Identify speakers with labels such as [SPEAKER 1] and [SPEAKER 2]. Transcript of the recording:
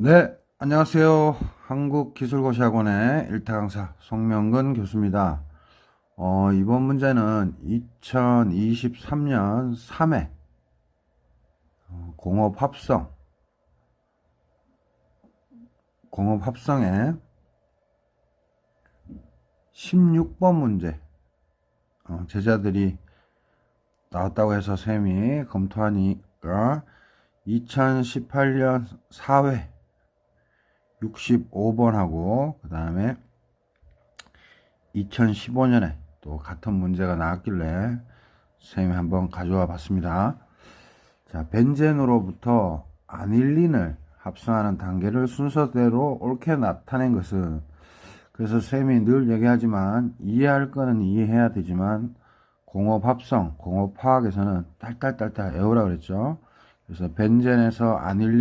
[SPEAKER 1] 네, 안녕하세요. 한국기술고시학원의 일타 강사 송명근 교수입니다. 어, 이번 문제는 2023년 3회 어, 공업 합성 공업 합성의 16번 문제 어, 제자들이 나왔다고 해서 쌤이 검토하니까 2018년 4회 65번하고 그 다음에 2015년에 또 같은 문제가 나왔길래 선생님이 한번 가져와 봤습니다. 자, 벤젠으로부터 아닐린을 합성하는 단계를 순서대로 옳게 나타낸 것은 그래서 쌤이 늘 얘기하지만 이해할 거는 이해해야 되지만 공업 합성, 공업 화학에서는 딸딸딸딸 외우라 그랬죠. 그래서 벤젠에서 아닐린